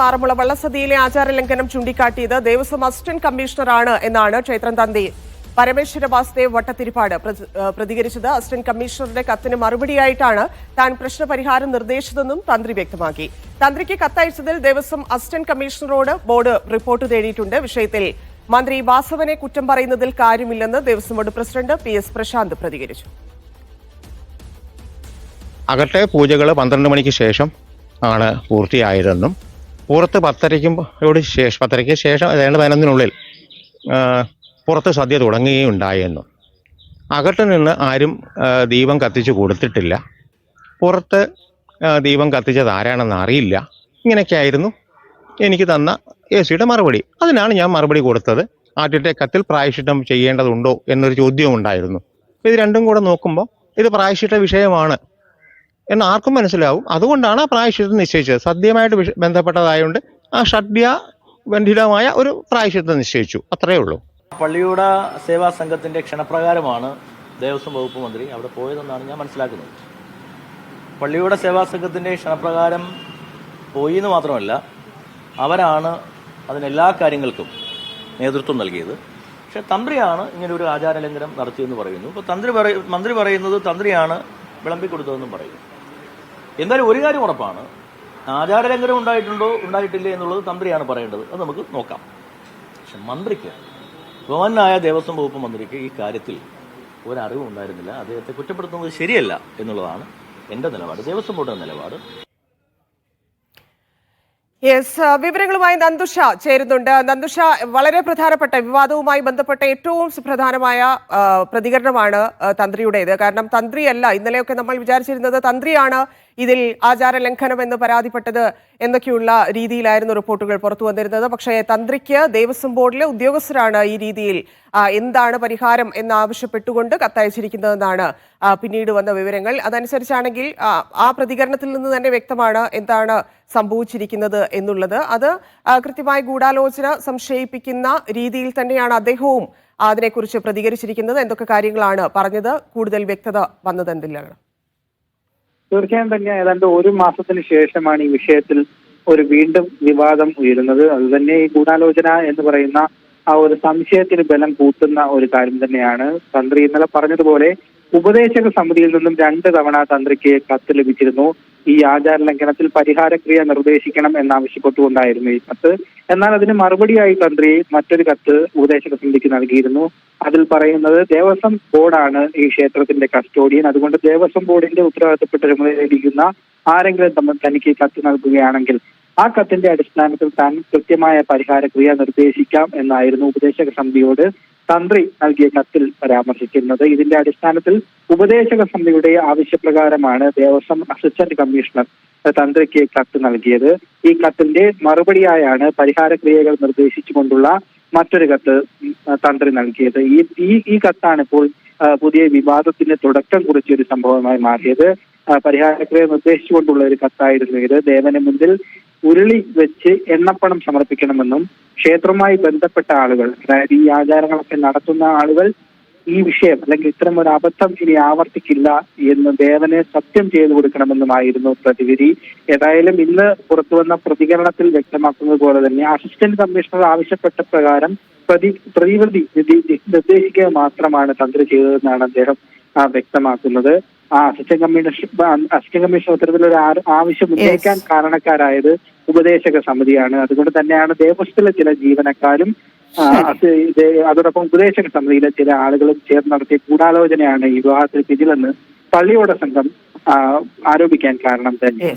ആറന്മുള വള്ളസദ്യയിലെ ആചാരലംഘനം ചൂണ്ടിക്കാട്ടിയത് ദേവസ്വം അസിസ്റ്റന്റ് കമ്മീഷണറാണ് എന്നാണ് ക്ഷേത്രം തന്തി പരമേശ്വര വാസുദേവ് വട്ടത്തിരിപ്പാട് പ്രതി- പ്രതികരിച്ചത്. അസിസ്റ്റന്റ് കമ്മീഷണറുടെ കത്തിന് മറുപടിയായിട്ടാണ് താൻ പ്രശ്നപരിഹാരം നിർദ്ദേശിച്ചതെന്നും തന്ത്രി വ്യക്തമാക്കി. തന്ത്രിക്ക് കത്തയച്ചതിൽ ദേവസ്വം അസിസ്റ്റന്റ് കമ്മീഷണറോട് ബോർഡ് റിപ്പോർട്ട് തേടിയിട്ടുണ്ട്. വിഷയത്തിൽ മന്ത്രി വാസവനെ കുറ്റം പറയുന്നതിൽ കാര്യമില്ലെന്ന് Devaswom board president P S Prashanth പ്രതികരിച്ചു. അകട്ടെ പൂജകൾ പന്ത്രണ്ട് മണിക്ക് ശേഷം ആണ് പൂർത്തിയായതെന്നും പുറത്ത് പത്തരയ്ക്കും ശേഷം പത്തരയ്ക്ക് ശേഷം ഏതാണ്ട് പതിനൊന്നിനുള്ളിൽ പുറത്ത് സദ്യ തുടങ്ങുകയും ഉണ്ടായിരുന്നു അകത്ത് നിന്ന് ആരും ദീപം കത്തിച്ച് കൊടുത്തിട്ടില്ല. പുറത്ത് ദീപം കത്തിച്ചത് ആരാണെന്ന് അറിയില്ല. ഇങ്ങനെയൊക്കെയായിരുന്നു എനിക്ക് തന്ന എ സിയുടെ മറുപടി. അതിനാണ് ഞാൻ മറുപടി കൊടുത്തത്. ആദ്യത്തെ കത്തിൽ പ്രായശ്ചിത്തം ചെയ്യേണ്ടതുണ്ടോ എന്നൊരു ചോദ്യം ഉണ്ടായിരുന്നു ഇത് രണ്ടും കൂടെ നോക്കുമ്പോൾ ഇത് പ്രായശ്ചിത്ത വിഷയമാണ്. എന്ന് ആർക്കും മനസ്സിലാവും. അതുകൊണ്ടാണ് ആ പ്രായശ്ചിത്തം നിശ്ചയിച്ചത്. സദ്യയുമായിട്ട് ബന്ധപ്പെട്ടതായതുകൊണ്ട് ആ ഷഡ്യ ബന്ധിതമായ ഒരു പ്രായശ്ചിത്തം നിശ്ചയിച്ചു. അത്രയേ ഉള്ളൂ. പള്ളിയുടെ സേവാ സംഘത്തിന്റെ ക്ഷണപ്രകാരമാണ് ദേവസ്വം വകുപ്പ് മന്ത്രി അവിടെ പോയതെന്നാണ് ഞാൻ മനസ്സിലാക്കുന്നത്. പള്ളിയുടെ സേവാ സംഘത്തിന്റെ ക്ഷണപ്രകാരം പോയി എന്ന് മാത്രമല്ല അവരാണ് അതിനെല്ലാ കാര്യങ്ങൾക്കും നേതൃത്വം നൽകിയത്. പക്ഷെ തന്ത്രിയാണ് ഇങ്ങനെ ഒരു ആചാരലംഘനം നടത്തിയെന്ന് പറയുന്നു. അപ്പോൾ തന്ത്രി പറയ മന്ത്രി പറയുന്നത് തന്ത്രിയാണ് വിളമ്പിക്കൊടുത്തതെന്നും പറയുന്നു. എന്തായാലും ഒരു കാര്യം ഉറപ്പാണ്. ആചാരലംഘനം ഉണ്ടായിട്ടുണ്ടോ ഉണ്ടായിട്ടില്ലേ എന്നുള്ളത് തന്ത്രിയാണ് പറയേണ്ടത്. അത് നമുക്ക് നോക്കാം. പക്ഷെ മന്ത്രിക്ക് ബഹുമാനായ ദേവസ്വം വകുപ്പ് മന്ത്രിക്ക് ഈ കാര്യത്തിൽ ഒരറിവും ഉണ്ടായിരുന്നില്ല. അദ്ദേഹത്തെ കുറ്റപ്പെടുത്തുന്നത് ശരിയല്ല എന്നുള്ളതാണ് എന്റെ നിലപാട് ദേവസ്വം ബോർഡിന്റെ നിലപാട്. യെസ് വിവരങ്ങളുമായി നന്ദുഷ ചേരുന്നുണ്ട്. നന്ദുഷ വളരെ പ്രധാനപ്പെട്ട വിവാദവുമായി ബന്ധപ്പെട്ട ഏറ്റവും സുപ്രധാനമായ പ്രതികരണമാണ് തന്ത്രിയുടേത്. കാരണം തന്ത്രിയല്ല ഇന്നലെയൊക്കെ നമ്മൾ വിചാരിച്ചിരുന്നത് തന്ത്രിയാണ് ഇതിൽ ആചാര ലംഘനം എന്ന് പരാതിപ്പെട്ടത് എന്നൊക്കെയുള്ള രീതിയിലായിരുന്നു റിപ്പോർട്ടുകൾ പുറത്തു വന്നിരുന്നത്. പക്ഷേ തന്ത്രിക്ക് ദേവസ്വം ബോർഡിലെ ഉദ്യോഗസ്ഥരാണ് ഈ രീതിയിൽ എന്താണ് പരിഹാരം എന്നാവശ്യപ്പെട്ടുകൊണ്ട് കത്തയച്ചിരിക്കുന്നതെന്നാണ് പിന്നീട് വന്ന വിവരങ്ങൾ. അതനുസരിച്ചാണെങ്കിൽ ആ, പ്രതികരണത്തിൽ നിന്ന് തന്നെ വ്യക്തമാണ് എന്താണ് സംഭവിച്ചിരിക്കുന്നത് എന്നുള്ളത്. അത് കൃത്യമായ ഗൂഢാലോചന സംശയിപ്പിക്കുന്ന രീതിയിൽ തന്നെയാണ് അദ്ദേഹവും അതിനെക്കുറിച്ച് പ്രതികരിച്ചിരിക്കുന്നത്. എന്തൊക്കെ കാര്യങ്ങളാണ് പറഞ്ഞത്? കൂടുതൽ വ്യക്തത വന്നത് എന്തിലാണ് തീർച്ചയായും തന്നെ ഏതാണ്ട് ഒരു മാസത്തിന് ശേഷമാണ് ഈ വിഷയത്തിൽ ഒരു വീണ്ടും വിവാദം ഉയരുന്നത്. അത് തന്നെ ഈ ഗൂഢാലോചന എന്ന് പറയുന്ന ആ ഒരു സംശയത്തിന് ബലം കൂട്ടുന്ന ഒരു കാര്യം തന്നെയാണ്. തന്ത്രി ഇന്നലെ പറഞ്ഞതുപോലെ ഉപദേശക സമിതിയിൽ നിന്നും രണ്ട് തവണ തന്ത്രിക്ക് കത്ത് ലഭിച്ചിരുന്നു. ഈ ആചാര ലംഘനത്തിൽ പരിഹാരക്രിയ നിർദ്ദേശിക്കണം എന്നാവശ്യപ്പെട്ടുകൊണ്ടായിരുന്നു ഈ കത്ത്. എന്നാൽ അതിന് മറുപടിയായി തന്ത്രി മറ്റൊരു കത്ത് ഉപദേശക സമിതിക്ക് നൽകിയിരുന്നു. അതിൽ പറയുന്നത് ദേവസ്വം ബോർഡാണ് ഈ ക്ഷേത്രത്തിന്റെ കസ്റ്റോഡിയൻ. അതുകൊണ്ട് ദേവസ്വം ബോർഡിന്റെ ഉത്തരവാദിത്തപ്പെട്ട ചുമതലയിരിക്കുന്ന ആരെങ്കിലും തനിക്ക് കത്ത് നൽകുകയാണെങ്കിൽ ആ കത്തിന്റെ അടിസ്ഥാനത്തിൽ താൻ കൃത്യമായ പരിഹാരക്രിയ നിർദ്ദേശിക്കാം എന്നായിരുന്നു ഉപദേശക സമിതിയോട് തന്ത്രി നൽകിയ കത്തിൽ പരാമർശിക്കുന്നത് ഇതിന്റെ അടിസ്ഥാനത്തിൽ ഉപദേശക സമിതിയുടെ ആവശ്യപ്രകാരമാണ് ദേവസ്വം അസിസ്റ്റന്റ് കമ്മീഷണർ തന്ത്രിക്ക് കത്ത് നൽകിയത്. ഈ കത്തിന്റെ മറുപടിയായാണ് പരിഹാരക്രിയകൾ നിർദ്ദേശിച്ചുകൊണ്ടുള്ള മറ്റൊരു കത്ത് തന്ത്രി നൽകിയത്. ഈ ഈ കത്താണ് ഇപ്പോൾ പുതിയ വിവാദത്തിന് തുടക്കം കുറിച്ച ഒരു സംഭവമായി മാറിയത്. പരിഹാരക്രിയ നിർദ്ദേശിച്ചുകൊണ്ടുള്ള ഒരു കത്തായിരുന്നു ഇത്. ദേവന് മുന്നിൽ ഉരുളി വെച്ച് എണ്ണപ്പണം സമർപ്പിക്കണമെന്നും ക്ഷേത്രവുമായി ബന്ധപ്പെട്ട ആളുകൾ അതായത് ഈ ആചാരങ്ങളൊക്കെ നടത്തുന്ന ആളുകൾ ഈ വിഷയം അല്ലെങ്കിൽ ഇത്തരം ഒരു അബദ്ധം ഇനി ആവർത്തിക്കില്ല എന്ന് ദേവനെ സത്യം ചെയ്തു കൊടുക്കണമെന്നുമായിരുന്നു പ്രതിവിധി. ഏതായാലും ഇന്ന് പുറത്തു വന്ന പ്രതികരണത്തിൽ വ്യക്തമാക്കുന്നത് പോലെ തന്നെ അസിസ്റ്റന്റ് കമ്മീഷണർ ആവശ്യപ്പെട്ട പ്രകാരം പ്രതി പ്രതിവിധി നിർദ്ദേശിക്കുക മാത്രമാണ് തന്ത്രി ചെയ്തതെന്നാണ് അദ്ദേഹം വ്യക്തമാക്കുന്നത്. ആ അസിസ്റ്റന്റ് കമ്മീഷൻ അസിസ്റ്റന്റ് കമ്മീഷൻ ഉത്തരവിൽ ഒരു ആവശ്യം ഉന്നയിക്കാൻ കാരണക്കാരായത് ഉപദേശക സമിതിയാണ്. അതുകൊണ്ട് തന്നെയാണ് ദേവസ്വത്തിലെ ചില ജീവനക്കാരും അതോടൊപ്പം ഉപദേശക സമിതിയിലെ ചില ആളുകളും ചേർന്ന് നടത്തിയ ഗൂഢാലോചനയാണ് ഈ വിവാഹത്തിൽ പിന്നിലെന്ന് പള്ളിയോട സംഘം ആരോപിക്കാൻ കാരണം തന്നെ.